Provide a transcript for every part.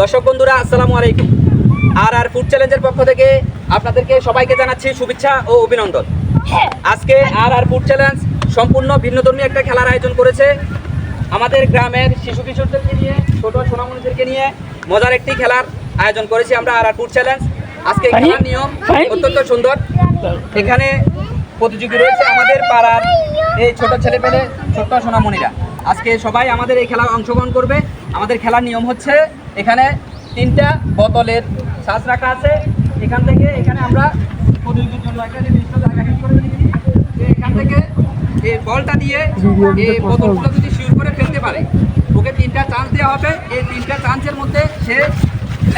দর্শক বন্ধুরা আসসালামু আলাইকুম। আর আর ফুড চ্যালেঞ্জের পক্ষ থেকে আপনাদেরকে সবাইকে জানাচ্ছি শুভেচ্ছা ও অভিনন্দন। আজকে আর আর ফুড চ্যালেঞ্জ সম্পূর্ণ ভিন্নধর্মী একটা খেলার আয়োজন করেছে আমাদের গ্রামের শিশু কিশোরদেরকে নিয়ে ছোট সোনামণিদেরকে নিয়ে মজার একটি খেলার আয়োজন করেছি আমরা আর আর ফুড চ্যালেঞ্জ আজকে খেলার নিয়ম অত্যন্ত সুন্দর। এখানে প্রতিযোগী রয়েছে আমাদের পাড়ার এই ছোট ছেলে পেলে ছোট্ট সোনামণিরা আজকে সবাই আমাদের এই খেলায় অংশগ্রহণ করবে। আমাদের খেলার নিয়ম হচ্ছে, এখানে তিনটা বোতলের শ্বাস রাখা আছে। এখান থেকে, এখানে আমরা এখান থেকে এই বলটা দিয়ে এই বোতলগুলো যদি শিউর করে ফেলতে পারে, ওকে তিনটা চান্স দেওয়া হবে। এই তিনটা চান্সের মধ্যে সে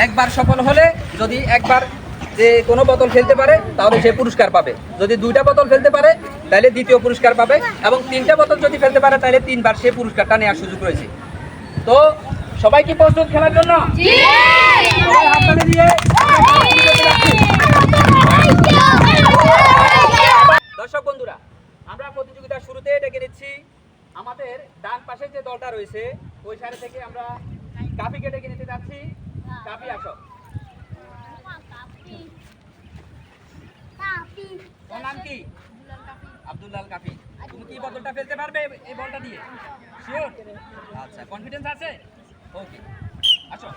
একবার সফল হলে, যদি একবার যে কোনো বোতল ফেলতে পারে তাহলে সে পুরস্কার পাবে। যদি দুইটা বোতল ফেলতে পারে তাহলে দ্বিতীয় পুরস্কার পাবে এবং তিনটা বোতল যদি ফেলতে পারে তাহলে তিনবার সে পুরস্কারটা নেওয়ার সুযোগ রয়েছে। তো সবাই কি প্রস্তুত খেলার জন্য? দর্শক বন্ধুরা আমরা প্রতিযোগিতার শুরুতে ডেকে নিচ্ছি আমাদের ডান পাশে যে দলটা রয়েছে ওই সাইড থেকে আমরা কাফিকে ডেকে নিতে যাচ্ছি। কাফি আসো। তোমার নাম কি? আব্দুল্লাল কাফি। তুমি কি বলটা ফেলতে পারবে এই বলটা দিয়ে? শিওর আচ্ছা কনফিডেন্স আছে? ওকে আসো।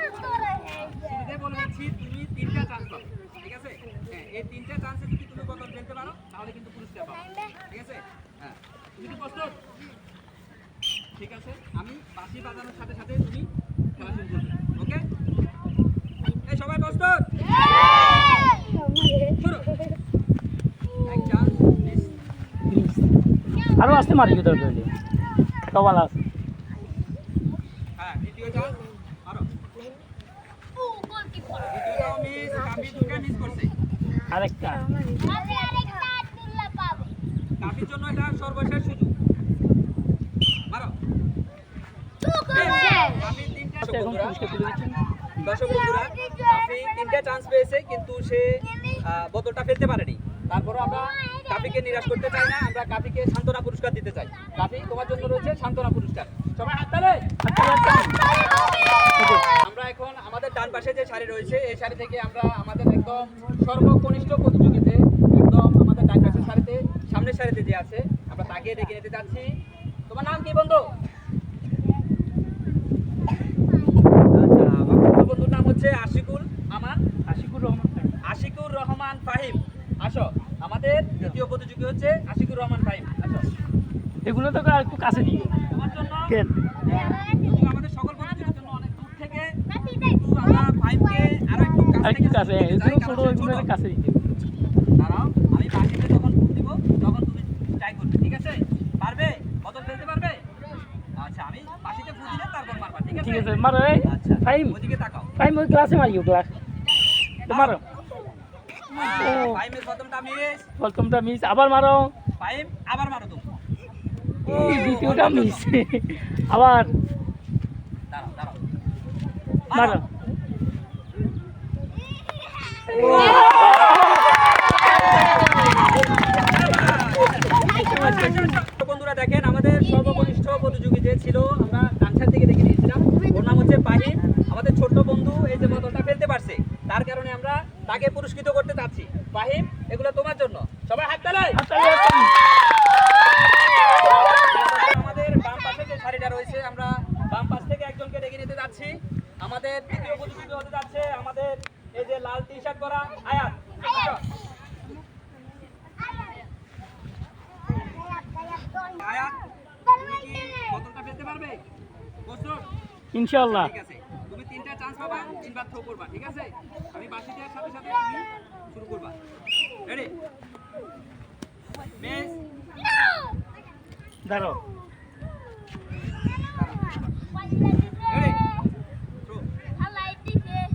শুরুতে বলে তুমি তিনটা চান্স পাবে ঠিক আছে? হ্যাঁ এই তিনটা চান্সে যদি তুমি বদল ফেলতে পারো তাহলে কিন্তু পুরস্কার পাবে ঠিক আছে? হ্যাঁ। তুমি প্রস্তুত? ঠিক আছে আমি বাঁশি বাজানোর সাথে সাথে তুমি খেলা শুরু করবে ওকে এই সবাই প্রস্তুত শুরু এক চান্স মিস আরও আসতে মারি ভিতরে পেলে কবাল আছে হ্যাঁ আরেকটা। কাপির জন্য এটা সর্বশেষ সুযোগ। মারো এখন পুরস্কার তুলে দিচ্ছেন দর্শক বন্ধুরা কাপি তিনটা চান্স পেয়েছে কিন্তু সে বোতলটা ফেলতে পারেনি। তারপরও আমরা কাপিকে নিরাশ করতে চাই না আমরা কাপিকে সান্ত্বনা পুরস্কার দিতে চাই। কাপি তোমার জন্য রয়েছে সান্ত্বনা পুরস্কার। সবাই হাততালি আমরা এখন আমাদের ডান পাশে যে শাড়ি রয়েছে এই শাড়ি থেকে আমরা আমাদের একদম সর্বকনিষ্ঠ প্রতিযোগিতে একদম আমাদের ডান পাশের শাড়িতে সামনের শাড়িতে যে আছে আমরা তাকে ডেকে নিতে যাচ্ছি। তোমার নাম কি বন্ধু আচ্ছা আমার ছোট বন্ধুর নাম হচ্ছে আশিকুল আমার আশিকুর রহমান আশিকুর রহমান ফাহিম। আসো আমাদের দ্বিতীয় প্রতিযোগী হচ্ছে আশিকুর রহমান ফাহিম। আসো। এগুলো তো একটু কাছে দিও তোমার জন্য কেন? আমাদের সকল প্রতিযোগীর জন্য অনেক দূর থেকে আমরা ফাহিমকে আরও একটু কাছ আর একটু কাছে এগুলো ছোট এগুলো। কাছে দিতে দাঁড়াও আমি বাকিতে যখন ফুল দিব তখন তুমি ট্রাই করবে ঠিক আছে? পারবে? বদল ফেলতে পারবে? আচ্ছা আমি বাকিতে ফুল দিলে তারপর মারবা ঠিক আছে? ঠিক আছে মারো এই। তাকাও। ফাইম ওই ক্লাসে মারিও ক্লাস তো মারো। প্রথমটা মিস আবার মারো। আবার মারো দ্বিতীয়টা মিস আবার। মারো। বন্ধুরা দেখেন আমাদের সর্বকনিষ্ঠ প্রতিযোগী যে ছিল আমরা ডান্সার থেকে দেখে নিয়েছিলাম ওর নাম হচ্ছে পাহিম আমাদের ছোট্ট বন্ধু এই যে বোতলটা ফেলতে পারছে তার কারণে আমরা তাকে পুরস্কৃত করতে চাচ্ছি। পাহিম এগুলো তোমার জন্য। সবাই হাত তালাই আমাদের বাম পাশে যে শাড়িটা রয়েছে আমরা বাম পাশ থেকে একজনকে ডেকে নিতে যাচ্ছি। আমাদের তৃতীয় প্রতিযোগী হতে যাচ্ছে আমাদের এই যে লাল টি শার্ট পরা আয়াত। আয়াত বোতলটা ফেলতে পারবে? ইনশাল্লাহ ঠিক আছে। তুমি তিনটা চান্স পাবা তিনবার থ্রো করবা ঠিক আছে আমি বাসি দেওয়ার সাথে সাথে তুমি শুরু করবা। রেডি মিস দাঁড়ো রেডি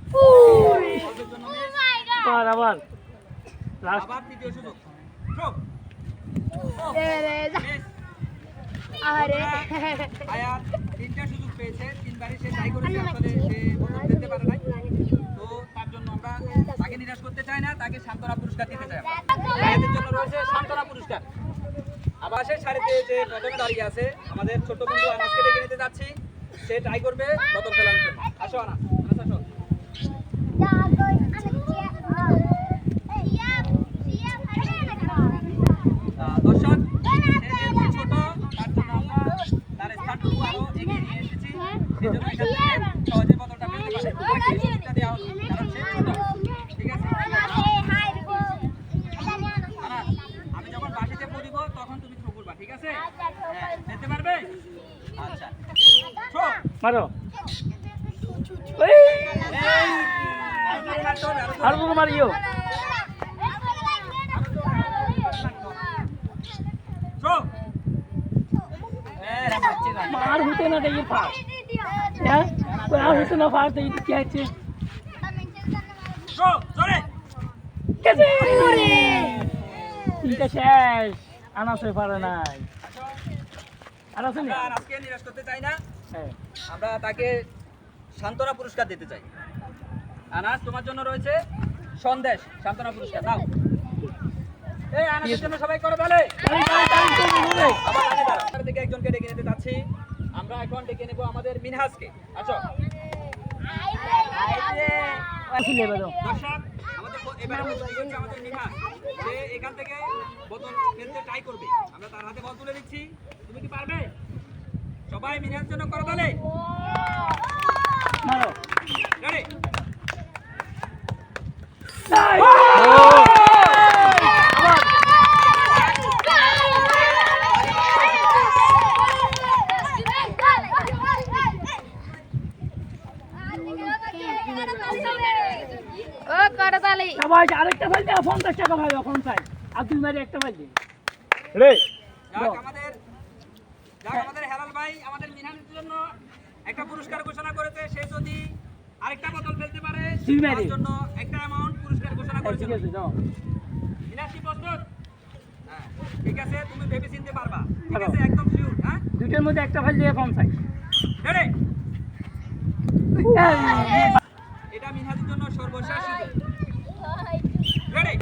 থ্রো বলের জন্য মিস আবার আবার। লাস্ট আবার তৃতীয় সুযোগ। থ্রো মিস আরে আয়াত তিনটা সুযোগ পেয়েছে তিনবারই সে ট্রাই করেছে আসলে সে বোতল ফেলতে পারে নাই। তাকে নিরাশ করতে চায় না তাকে সান্ত্বনা পুরস্কার দিতে চায়। আয়াতের জন্য রয়েছে সান্ত্বনা পুরস্কার। আবাসের সারিতে যে প্রথমে দাঁড়িয়ে আছে আমাদের ছোট্ট বন্ধু আনাজকে ডেকে নিতে যাচ্ছি। সে ট্রাই করবে প্রথম ফেলানোর জন্য। আসো আনাস আনাস আসো আহ, দর্শক সে যেহেতু ছোট তার জন্য আমরা তার স্থানটুকু আরও এগিয়ে নিয়ে এসেছি সেই জন্য এখান থেকে সহজে বোতলটা ফেলতে পারে তাকে এই সুযোগটা দেওয়া হলো কারণ সে ছোট ঠিক আছে আনাস আমি যখন বাসিতে পড়িব তখন তুমি থ্রো করবা ঠিক আছে হ্যাঁ যেতে পারবে আচ্ছা থ্রো মারো। আর বুকে মারিও। আর হতে না দেই ফাস্ট হ্যাঁ? আর হতে না ফাস্ট দেই, কি আছে? শেষ। আনাসে পারে নাই। আর আজকে নিরাশ করতে চাই না? আমরা তাকে সান্ত্বনা পুরস্কার দিতে চাই। আনাস, তোমার জন্য রয়েছে সন্দেশ সান্ত্বনা পুরস্কার। নাও। এই আনাসের জন্য সবাই করে তাহলে। থেকে একজনকে ডেকে নিতে যাচ্ছি। আমরা এখন ডেকে নেব আমাদের মিনহাজকে। আচ্ছা এখান থেকে বোতল ট্রাই করবে। আমরা তার হাতে বল তুলে দিচ্ছি। তুমি কি পারবে? সবাই মিনহাজ জন্য করো তাহলে। মারো। রেডি? সবাই আরেকটা পঞ্চাশ টাকা ভাই এখন চাই। আর দুই মারি একটা ফাইল রে যাক আমাদের যাক আমাদের হেলাল ভাই আমাদের মিনহাজের জন্য একটা পুরস্কার ঘোষণা করেছে। সে যদি আরেকটা বোতল ফেলতে পারে তার জন্য একটা অ্যামাউন্ট পুরস্কার ঘোষণা করেছে ঠিক আছে যাও। মিনাজ কি প্রস্তুত? হ্যাঁ ঠিক আছে তুমি ভেবে চিনতে পারবা। ঠিক আছে একদম শিওর হ্যাঁ? দুইটার মধ্যে একটা ফাইল দিয়ে পঞ্চাশ রেডি এটা মিনহাজের জন্য সর্বশেষ সুযোগ রেডি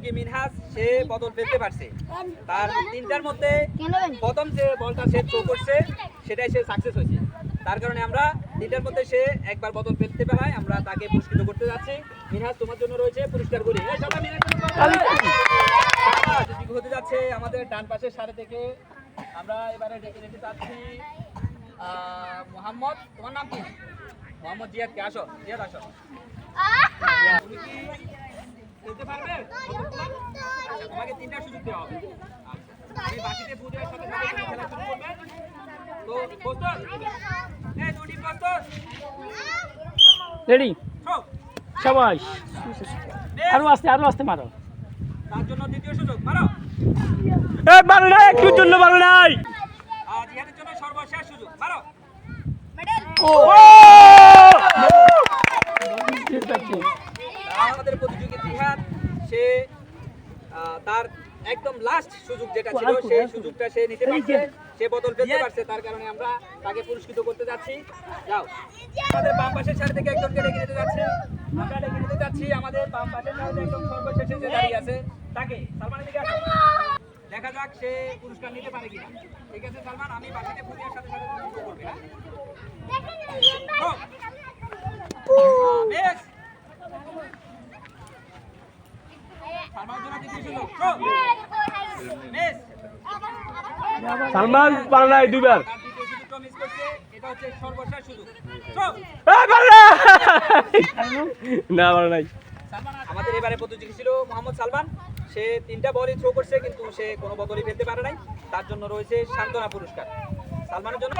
প্রতিযোগী মিনহাজ সে বদল ফেলতে পারছে। তার তিনটার মধ্যে প্রথম যে বলটা সে থ্রো করছে সেটাই সে সাকসেস হয়েছে। তার কারণে আমরা তিনটার মধ্যে সে একবার বদল ফেলতে পারায় আমরা তাকে পুরস্কৃত করতে যাচ্ছি। মিনহাজ তোমার জন্য রয়েছে পুরস্কার করি হতে যাচ্ছে আমাদের ডান পাশের সারি থেকে। আমরা এবারে ডেকে নিতে চাচ্ছি মোহাম্মদ। তোমার নাম কি? মোহাম্মদ জিয়াদ কে? আসো জিয়াদ আসো। তুমি কি খেলতে পারবে? তোমাকে তিনটা সুযোগ দেওয়া হবে। আচ্ছা তুমি বাকিতে সাথে সাথে খেলা শুরু করবে। তো প্রস্তুত? এই দুটি প্রস্তুত? রেডি সবাই আরও আসতে আরও আসতে মারো। তার জন্য দ্বিতীয় সুযোগ মারো। এ মারো না একটুর জন্য মারো নাই জিহাদের জন্য সর্বশেষ সুযোগ মারো। ও! আমাদের প্রতিযোগী জিহাদ সে তার একদম লাস্ট সুযোগ যেটা ছিল সেই সুযোগটা সে নিতে পারছে সে বদল ফেলতে পারছে তার কারণে আমরা তাকে পুরস্কৃত করতে যাচ্ছি। যাও। আমাদের বাম পাশের সারি থেকে একজনকে ডেকে নিতে যাচ্ছে। আমরা ডেকে নিতে যাচ্ছি আমাদের বাম পাশের সারিতে একদম সর্বশেষে যে দাঁড়িয়ে আছে তাকে। সালমানের দিকে আসো। দেখা যাক সে পুরস্কার নিতে পারে কিনা। ঠিক আছে সালমান আমি বাকিতে ফুটিয়ার সাথে সাথে করবে হ্যাঁ Go! আহ, miss! সালমানের জন্য দ্বিতীয় সুযোগ Go! Miss! সালমান পারে নাই দুইবার! না পারে নাই। আমাদের এবারে প্রতিযোগী ছিল মোহাম্মদ সালমান। সে তিনটা বলই থ্রো করছে কিন্তু সে কোনো বদলই ফেলতে পারে নাই। তার জন্য রয়েছে সান্ত্বনা পুরস্কার। সালমানের জন্য